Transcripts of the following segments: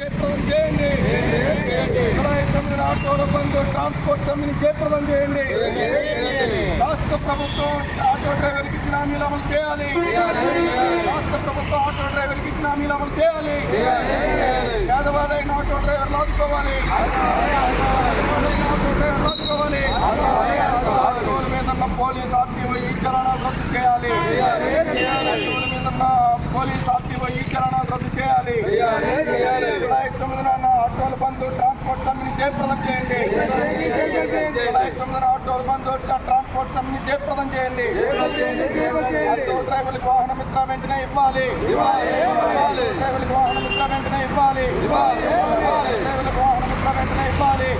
జయప్రదం చేయండి ఆటోల బంద్ ట్రాన్స్పోర్ట్ సమ్మెని జయప్రదం చేయండి రాష్ట్ర ప్రభుత్వం ఆటో డ్రైవర్కి ఇచ్చిన హామీలు అమలు చేయాలి రాష్ట్ర ప్రభుత్వం ఆటో డ్రైవర్కి ఇచ్చిన హామీలు అమలు చేయాలి పేదవారైన ఆటో డ్రైవర్లు ఆదుకోవాలి ఆటో డ్రైవర్లు ఆదుకోవాలి ఆటోల మీద పోలీస్ ఆర్టీఓ ఈ చలనాలు రద్దు చేయాలి ఆటోల మీద పోలీస్ ఆర్టీఓ ఈ చలనాలు రద్దు చేయాలి జూలై తొమ్మిదిన ఆటోల బంద్ ట్రాన్స్పోర్ట్ సమ్మెని జయప్రదం చేయండి. ఆటోల బంద్ ట్రాన్స్పోర్ట్ సమ్మెని జయప్రదం చేయండి ఆటో డ్రైవర్లకు వాహన మిత్ర వెంటనే ఇవ్వాలి డ్రైవర్లకు వాహన మిత్ర వెంటనే ఇవ్వాలి డ్రైవర్లకు వాహన మిత్ర వెంటనే ఇవ్వాలి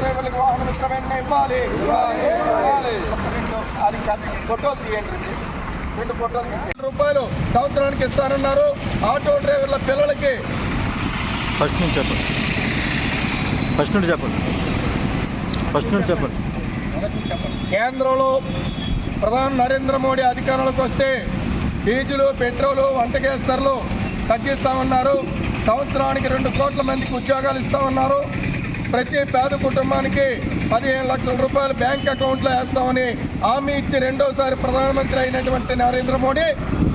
డ్రైవర్లకు వాహన మిత్ర వెంటనే ఇవ్వాలి ఫోటోలు తీయండి రెండు ఫోటోలు తీసి రూపాయలు సంవత్సరానికి ఇస్తానన్నారు. ఆటో డ్రైవర్ల పిల్లలకి ఫస్ట్ నుంచి చెప్పండి. ఫస్ట్ నుండి చెప్పండి. ఫస్ట్ నుండి చెప్పండి. కేంద్రంలో ప్రధాని నరేంద్ర మోడీ అధికారంలోకి వస్తే డీజిలు పెట్రోలు వంట గ్యాస్ ధరలు తగ్గిస్తామన్నారు. సంవత్సరానికి రెండు కోట్ల మందికి ఉద్యోగాలు ఇస్తామన్నారు. ప్రతి పేద కుటుంబానికి పదిహేను లక్షల రూపాయలు బ్యాంక్ అకౌంట్లో వేస్తామని హామీ ఇచ్చి రెండోసారి ప్రధానమంత్రి అయినటువంటి నరేంద్ర మోడీ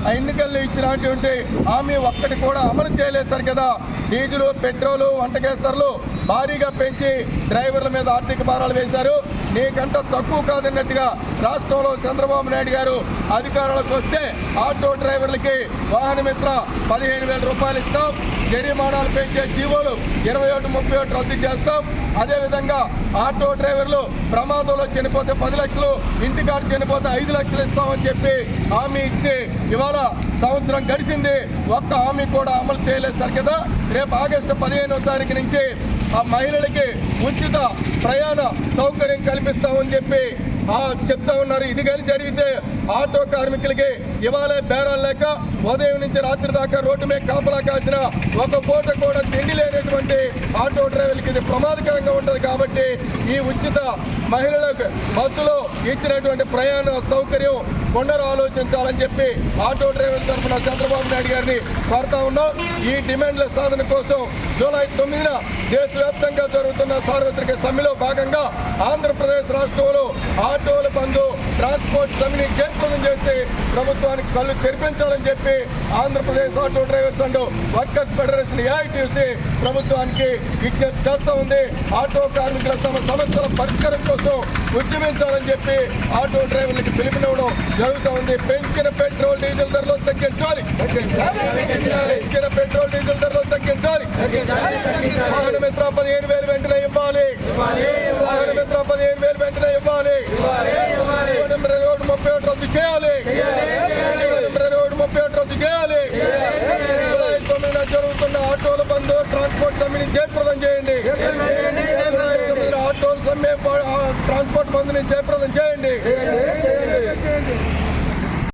ఆ ఎన్నికల్లో ఇచ్చినటువంటి హామీ ఒక్కటి కూడా అమలు చేయలేదు కదా. డీజిలు పెట్రోలు వంట ధరలు భారీగా పెంచి డ్రైవర్ల మీద ఆర్థిక భారాలు వేశారు. నీకంట తక్కువ కాదన్నట్టుగా రాష్ట్రంలో చంద్రబాబు నాయుడు గారు అధికారంలోకి వస్తే ఆటో డ్రైవర్లకి వాహన మిత్ర పదిహేను వేల రూపాయలు ఇస్తాం. జరిమానాలు పెంచే జీవోలు ఇరవై ఒకటి ముప్పై ఒకటి రద్దు చేస్తాం. అదేవిధంగా ఆటో డ్రైవర్లు ప్రమాదంలో చనిపోతే పది లక్షలు ఇంటికాడ చనిపోతే ఐదు లక్షలు ఇస్తామని చెప్పి హామీ ఇచ్చి ఇవాళ సంవత్సరం గడిచింది. ఒక్క హామీ కూడా అమలు చేయలేదు సార్ కదా. రేపు ఆగస్టు పదిహేనో తారీఖు నుంచి ఆ మహిళలకి ఉచిత ప్రయాణ సౌకర్యం కల్పిస్తామని చెప్పి చెప్తా ఉన్నారు. ఇది కానీ జరిగితే ఆటో కార్మికులకి ఇవాళ బేరాలు లేక ఉదయం నుంచి రాత్రి దాకా రోడ్డు మీద కాపలా కాసిన ఒక పూట కూడా తిండి లేనటువంటి ఆటో డ్రైవర్లకి ఇది ప్రమాదకరంగా ఉంటుంది కాబట్టి ఈ ఉచిత మహిళలకు బస్సులో ఇచ్చినటువంటి ప్రయాణ సౌకర్యం కొండరు ఆలోచించాలని చెప్పి ఆటో డ్రైవర్ తరఫున చంద్రబాబు నాయుడు గారిని కోరుతా ఉన్నాం. ఈ డిమాండ్ల సాధన కోసం జూలై తొమ్మిదిన దేశవ్యాప్తంగా జరుగుతున్న సార్వత్రిక సమ్మెలో భాగంగా ఆంధ్రప్రదేశ్ రాష్ట్రంలో ఆటోల బంధు ట్రాన్స్పోర్ట్ సమ్మెని జయప్రదం చేసి ప్రభుత్వానికి కళ్ళు తెరిపించాలని చెప్పి Andhra Pradesh auto drivers and workers federation AITC ప్రభుత్వానికి విజ్ఞప్తి చేస్తూ ఉంది. ఆటో కార్మికుల తమ సమస్యల పరిష్కారం కోసం ఉద్యమించాలని చెప్పి ఆటో డ్రైవర్లకి పిలుపునివ్వడం జరుగుతూ ఉంది. పెంచిన పెట్రోల్ డీజిల్ ధరలు తగ్గించాలి. పెంచిన పెట్రోల్ డీజిల్ ధరలు తగ్గించాలి. వాహన మిత్ర పదిహేను వేలు వెంటనే ఇవ్వాలి. వాహన మిత్ర పదిహేను వేలు వెంటనే ఇవ్వాలి. రోడ్డు ముప్పై ఒకటి రద్దు చేయాలి. రోడ్డు ముప్పై ఒకటి రద్దు చేయాలి. జరుగుతున్న ఆటోల బంద్ ట్రాన్స్పోర్ట్ కంపెనీ జయప్రదం చేయండి. సమ్మె ట్రాన్స్పోర్ట్ బంద్ని జయప్రదం చేయండి.